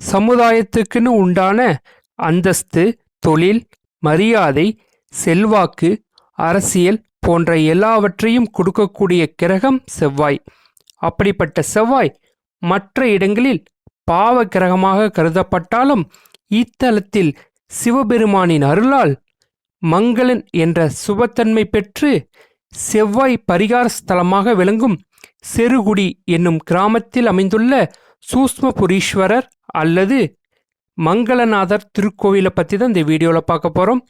சமுதாயத்துக்குன்னு உண்டான அந்தஸ்து தொழில் மரியாதை செல்வாக்கு அரசியல் போன்ற எல்லாவற்றையும் கொடுக்கக்கூடிய கிரகம் செவ்வாய். அப்படிப்பட்ட செவ்வாய் மற்ற இடங்களில் பாவ கிரகமாக கருதப்பட்டாலும் இத்தலத்தில் சிவபெருமானின் அருளால் மங்களன் என்ற சுபத்தன்மை பெற்று செவ்வாய் பரிகார ஸ்தலமாக விளங்கும் செருகுடி என்னும் கிராமத்தில் அமைந்துள்ள சூஷ்மபுரீஸ்வரர் அல்லது மங்களநாதர் திருக்கோவிலை பற்றி தான் இந்த வீடியோவில் பார்க்க போகிறோம்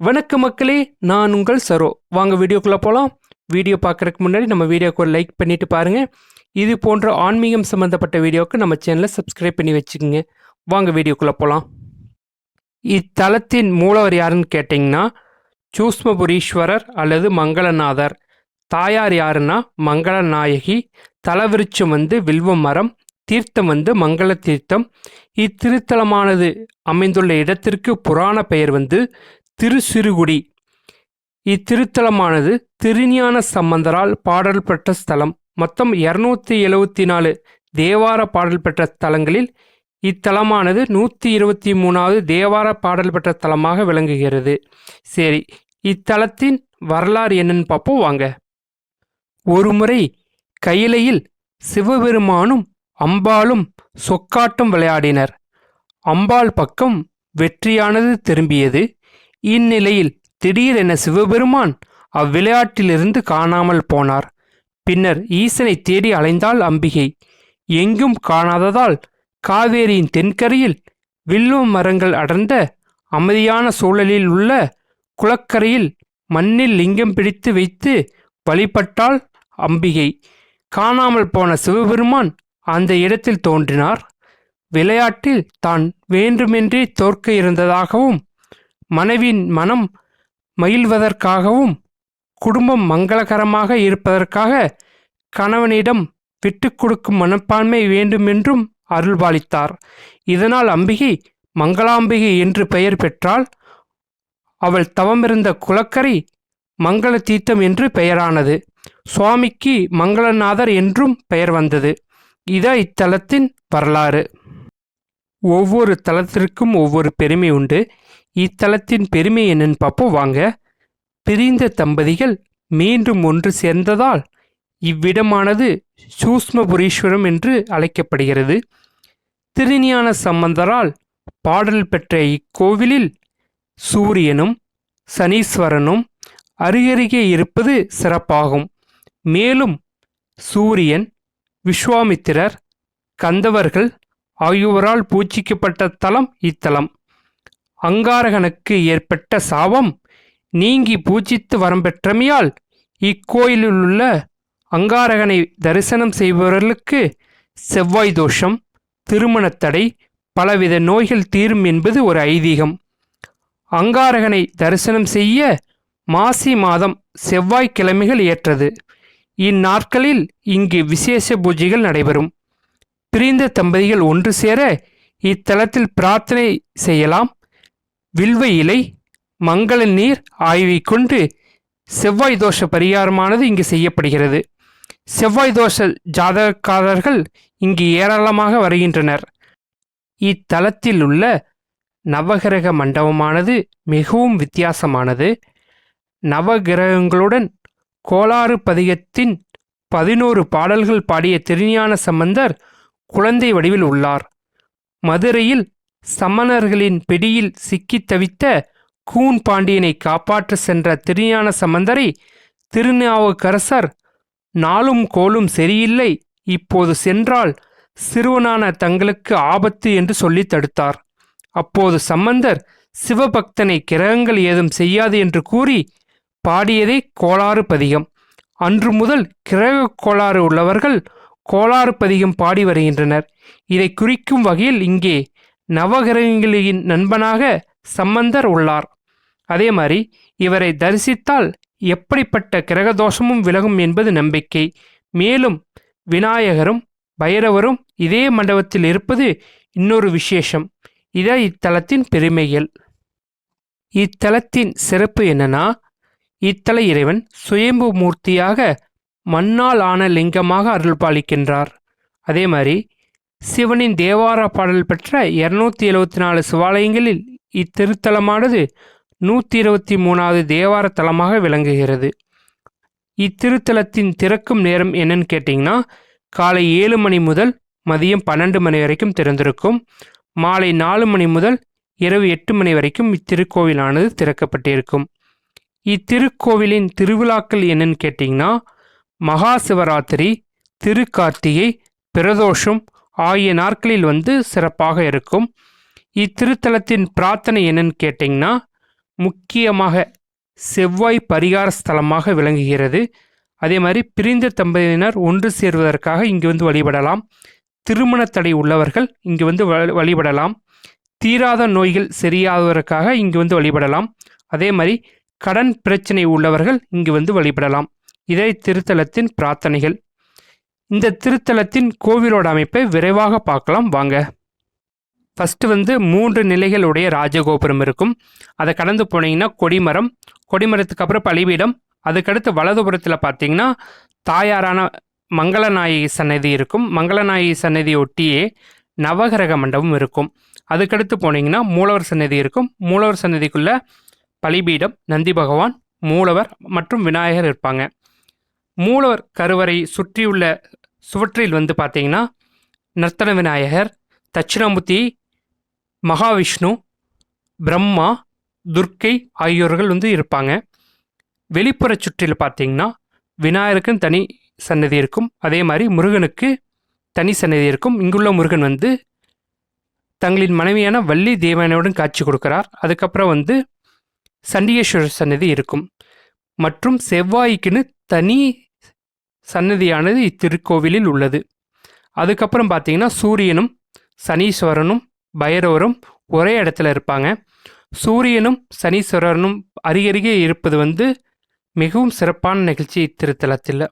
வணக்க மக்களே நான் உங்கள் சரோ. வாங்க வீடியோக்குள்ளே போகலாம் வீடியோ பார்க்குறதுக்கு முன்னாடி நம்ம வீடியோக்கு ஒரு லைக் பண்ணிவிட்டு பாருங்கள் இது போன்ற ஆன்மீகம் சம்மந்தப்பட்ட வீடியோவுக்கு நம்ம சேனலை சப்ஸ்கிரைப் பண்ணி வச்சுக்கோங்க. வாங்க வீடியோக்குள்ளே போகலாம் இத்தலத்தின் மூலவர் யாருன்னு கேட்டிங்கன்னா சூஸ்மபுரீஸ்வரர் அல்லது மங்களநாதர். தாயார் யாருன்னா மங்களநாயகி. தலவிருச்சம் வந்து வில்வ மரம். தீர்த்தம் வந்து மங்கள தீர்த்தம். இத்திருத்தலமானது அமைந்துள்ள இடத்திற்கு புராண பெயர் வந்து திருசிறுகுடி. இத்திருத்தலமானது திருஞான சம்பந்தரால் பாடல் பெற்ற ஸ்தலம். மொத்தம் இருநூத்தி எழுவத்தி நாலு தேவார பாடல் பெற்ற ஸ்தலங்களில் இத்தலமானது நூற்றி இருபத்தி மூணாவது தேவார பாடல் பெற்ற தலமாக விளங்குகிறது. சரி இத்தலத்தின் வரலாறு என்னன்னு பார்ப்போம் வாங்க. ஒருமுறை கையிலையில் சிவபெருமானும் அம்பாளும் சொக்காட்டம் விளையாடினர். அம்பாள் பக்கம் வெற்றியானது திரும்பியது. இந்நிலையில் திடீரென சிவபெருமான் அவ்விளையாட்டிலிருந்து காணாமல் போனார். பின்னர் ஈசனை தேடி அலைந்தாள் அம்பிகை. எங்கும் காணாததால் காவேரியின் தென்கரையில் வில்லுவ மரங்கள் அடர்ந்த அமைதியான சூழலில் உள்ள குளக்கரையில் மண்ணில் லிங்கம் பிடித்து வைத்து வழிபட்டாள் அம்பிகை. காணாமல் போன சிவபெருமான் அந்த இடத்தில் தோன்றினார். விளையாட்டில் தான் வேண்டுமென்றே தோற்க இருந்ததாகவும் மனைவின் மனம் மகிழ்வதற்காகவும் குடும்பம் மங்களகரமாக இருப்பதற்காக கணவனிடம் விட்டு கொடுக்கும் மனப்பான்மை வேண்டுமென்றும் அருள்பாலித்தார். இதனால் அம்பிகை மங்களாம்பிகை என்று பெயர் பெற்றால் அவள் தவமிருந்த குலக்கரை மங்கள தீர்த்தம் என்று பெயரானது. சுவாமிக்கு மங்களநாதர் என்றும் பெயர் வந்தது. இதான் இத்தலத்தின் வரலாறு. ஒவ்வொரு தலத்திற்கும் ஒவ்வொரு பெருமை உண்டு. இத்தலத்தின் பெருமை என்னன்னு பார்ப்போம் வாங்க. பிரிந்த தம்பதிகள் மீண்டும் ஒன்று சேர்ந்ததால் இவ்விடமானது சூஷ்மபுரீஸ்வரம் என்று அழைக்கப்படுகிறது. திருஞான சம்பந்தரால் பாடல் பெற்ற இக்கோவிலில் சூரியனும் சனீஸ்வரனும் அருகருகே இருப்பது சிறப்பாகும். மேலும் சூரியன் விஸ்வாமித்திரர் கந்தவர்கள் ஆகியோரால் பூஜிக்கப்பட்ட தலம் இத்தலம். அங்காரகனுக்கு ஏற்பட்ட சாபம் நீங்கி பூஜித்து வரம் பெற்றமையால் இக்கோயிலுள்ள அங்காரகனை தரிசனம் செய்பவர்களுக்கு செவ்வாய் தோஷம் திருமணத்தடை பலவித நோய்கள் தீரும் என்பது ஒரு ஐதீகம். அங்காரகனை தரிசனம் செய்ய மாசி மாதம் செவ்வாய்க்கிழமைகள் ஏற்றது. இந்நாட்களில் இங்கு விசேஷ பூஜைகள் நடைபெறும். பிரிந்த தம்பதிகள் ஒன்று சேர இத்தலத்தில் பிரார்த்தனை செய்யலாம். வில்வ இலை மங்கள நீர் ஆய்வை கொண்டு செவ்வாய் தோஷ பரிகாரமானது இங்கு செய்யப்படுகிறது. செவ்வாய் தோஷ ஜாதகக்காரர்கள் இங்கு ஏராளமாக வருகின்றனர். இத்தலத்தில் உள்ள நவகிரக மண்டபமானது மிகவும் வித்தியாசமானது. நவகிரகங்களுடன் கோளாறு பதிகத்தின் பதினோரு பாடல்கள் பாடிய திருஞான சம்பந்தர் குழந்தை வடிவில் உள்ளார். மதுரையில் சமணர்களின் பிடியில் சிக்கித் தவித்த கூன் பாண்டியனை காப்பாற்ற சென்ற திருஞான சம்பந்தரை திருநாவுக்கரசர் நாளும் கோலும் சரியில்லை இப்போது சென்றால் சிறுவனான தங்களுக்கு ஆபத்து என்று சொல்லி தடுத்தார். அப்போது சம்பந்தர் சிவபக்தனை கிரகங்கள் ஏதும் செய்யாது என்று கூறி பாடியதே கோளாறு பதிகம். அன்று முதல் கிரக கோளாறு உள்ளவர்கள் கோளாறு பதிகம் பாடி வருகின்றனர். இதை குறிக்கும் வகையில் இங்கே நவகிரகங்களின் நண்பனாக சம்பந்தர் உள்ளார். அதே மாதிரி இவரை தரிசித்தால் எப்படிப்பட்ட கிரகதோஷமும் விலகும் என்பது நம்பிக்கை. மேலும் விநாயகரும் பைரவரும் இதே மண்டபத்தில் இருப்பது இன்னொரு விசேஷம். இதை இத்தலத்தின் பெருமைகள். இத்தலத்தின் சிறப்பு என்னன்னா இத்தலை இறைவன் சுயம்பு மூர்த்தியாக மண்ணால் ஆன லிங்கமாக அருள்பாலிக்கின்றார். அதே மாதிரி சிவனின் தேவார பாடல் பெற்ற இருநூத்தி எழுவத்தி நாலு சிவாலயங்களில் இத்திருத்தலமானது நூற்றி இருபத்தி மூணாவது தேவார தலமாக விளங்குகிறது. இத்திருத்தலத்தின் திறக்கும் நேரம் என்னன்னு கேட்டிங்கன்னா காலை ஏழு மணி முதல் மதியம் பன்னெண்டு மணி வரைக்கும் திறந்திருக்கும். மாலை நாலு மணி முதல் இரவு எட்டு மணி வரைக்கும் இத்திருக்கோவிலானது திறக்கப்பட்டிருக்கும். இத்திருக்கோவிலின் திருவிழாக்கள் என்னன்னு கேட்டிங்கன்னா மகா சிவராத்திரி திருக்கார்த்திகை பிரதோஷம் ஆகிய நாட்களில் வந்து சிறப்பாக இருக்கும். இத்திருத்தலத்தின் பிரார்த்தனை என்னன்னு கேட்டிங்கன்னா முக்கியமாக செவ்வாய் பரிகார ஸ்தலமாக விளங்குகிறது. அதே மாதிரி பிரிந்த தம்பதியினர் ஒன்று சேர்வதற்காக இங்கு வந்து வழிபடலாம். திருமண தடை உள்ளவர்கள் இங்கு வந்து வழிபடலாம். தீராத நோய்கள் சரியாதவருக்காக இங்கு வந்து வழிபடலாம். அதே மாதிரி கடன் பிரச்சனை உள்ளவர்கள் இங்கு வந்து வழிபடலாம். இதை திருத்தலத்தின் பிரார்த்தனைகள். இந்த திருத்தலத்தின் கோவிலோட அமைப்பை விரைவாக பார்க்கலாம். வாங்க. ஃபஸ்ட்டு வந்து மூன்று நிலைகளுடைய ராஜகோபுரம் இருக்கும். அதை கடந்து போனீங்கன்னா கொடிமரம் கொடிமரத்துக்கு அப்புறம் பலிபீடம் அதுக்கடுத்து வலதுபுறத்தில் பார்த்தீங்கன்னா தாயாரான மங்களநாயகி சன்னதி இருக்கும். மங்களநாயகி சன்னதி ஒட்டியே நவகிரக மண்டபம் இருக்கும். அதுக்கடுத்து போனீங்கன்னா மூலவர் சன்னதி இருக்கும். மூலவர் சன்னதிக்குள்ளே பலிபீடம் நந்தி பகவான் மூலவர் மற்றும் விநாயகர் இருப்பாங்க. மூலவர் கருவறை சுற்றியுள்ள சுவற்றில் வந்து பார்த்தீங்கன்னா நர்த்தன விநாயகர் தட்சிணாமூர்த்தி மகாவிஷ்ணு பிரம்மா துர்க்கை ஆகியோர்கள் வந்து இருப்பாங்க. வெளிப்புற சுற்றில் பார்த்தீங்கன்னா விநாயகருக்குன்னு தனி சன்னதி இருக்கும். அதே மாதிரி முருகனுக்கு தனி சன்னதி இருக்கும். இங்குள்ள முருகன் வந்து தங்களின் மனைவியான வள்ளி தேவனையுடன் காட்சி கொடுக்கிறார். அதுக்கப்புறம் வந்து சண்டிகேஸ்வரர் சன்னதி இருக்கும். மற்றும் செவ்வாய்க்குன்னு தனி சன்னதியானது இத்திருக்கோவிலில் உள்ளது. அதுக்கப்புறம் பார்த்தீங்கன்னா சூரியனும் சனீஸ்வரனும் பைரவரும் ஒரே இடத்துல இருப்பாங்க. சூரியனும் சனீஸ்வரனும் அருகருகே இருப்பது வந்து மிகவும் சிறப்பான நிகழ்ச்சி இத்திருத்தலத்தில்.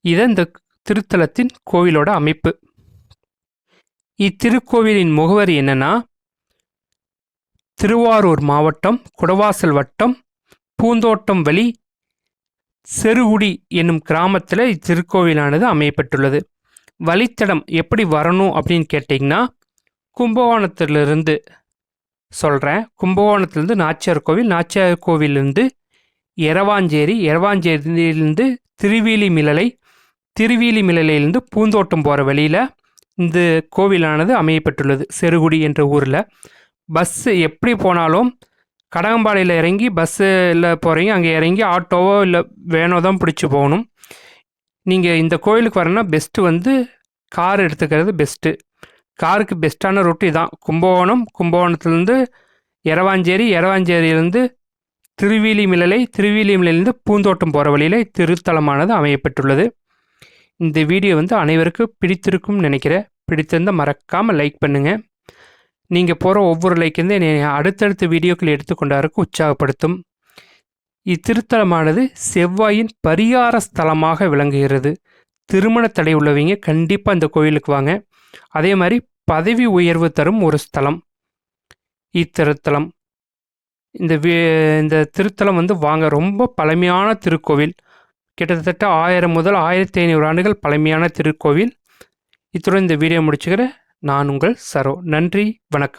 இது இந்த திருத்தலத்தின் கோவிலோட அமைப்பு. இத்திருக்கோவிலின் முகவரி என்னன்னா திருவாரூர் மாவட்டம் குடவாசல் வட்டம் பூந்தோட்டம் வழி செருகுடி என்னும் கிராமத்தில் இத்திருக்கோவிலானது அமையப்பட்டுள்ளது வழித்தடம் எப்படி வரணும் அப்படின்னு கேட்டிங்கன்னா கும்பகோணத்திலிருந்து சொல்கிறேன் கும்பகோணத்துலேருந்து நாச்சியார் கோவில் நாச்சியார் கோவிலிருந்து எரவாஞ்சேரி எரவாஞ்சேரியிலிருந்து திருவீலி மிளலை திருவீலி மிளலையிலிருந்து பூந்தோட்டம் போகிற வழியில் இந்த கோவிலானது அமையப்பட்டுள்ளது செருகுடி என்ற ஊரில். பஸ்ஸு எப்படி போனாலும் கடகம்பாளையில் இறங்கி பஸ்ஸில் போகிறீங்க அங்கே இறங்கி ஆட்டோவோ இல்லை வேனோ தான் பிடிச்சி போகணும். நீங்கள் இந்த கோயிலுக்கு வரேன்னா பெஸ்ட்டு வந்து கார் எடுத்துக்கிறது பெஸ்ட்டு காருக்கு பெஸ்ட்டான ரூட்டு தான் கும்பகோணம் கும்பகோணத்துலேருந்து எரவாஞ்சேரி எரவாஞ்சேரியிலேருந்து திருவீலி மிளலை திருவீலி பூந்தோட்டம் போகிற வழியில் திருத்தலமானது அமையப்பட்டுள்ளது இந்த வீடியோ வந்து அனைவருக்கும் பிடித்திருக்கும் நினைக்கிறேன். பிடித்திருந்தால் மறக்காமல் லைக் பண்ணுங்கள் நீங்கள் போகிற ஒவ்வொரு லைக்கிருந்து என்னை அடுத்தடுத்த வீடியோக்கள் எடுத்துக்கொண்டாருக்கு உற்சாகப்படுத்தும். இத்திருத்தலமானது செவ்வாயின் பரிகார ஸ்தலமாக விளங்குகிறது. திருமண தடை உள்ளவங்க கண்டிப்பாக இந்த கோயிலுக்கு வாங்க. அதே மாதிரி பதவி உயர்வு தரும் ஒரு ஸ்தலம். இத்திருத்தலம். இந்த இந்த திருத்தலம் வந்து வாங்க ரொம்ப பழமையான திருக்கோவில். கிட்டத்தட்ட ஆயிரம் முதல் ஆயிரத்தி ஐநூறு ஆண்டுகள் பழமையான திருக்கோவில். இத்துடன் இந்த வீடியோ முடிச்சுக்கிறேன். நான் உங்கள் சரோ. நன்றி வணக்கம்.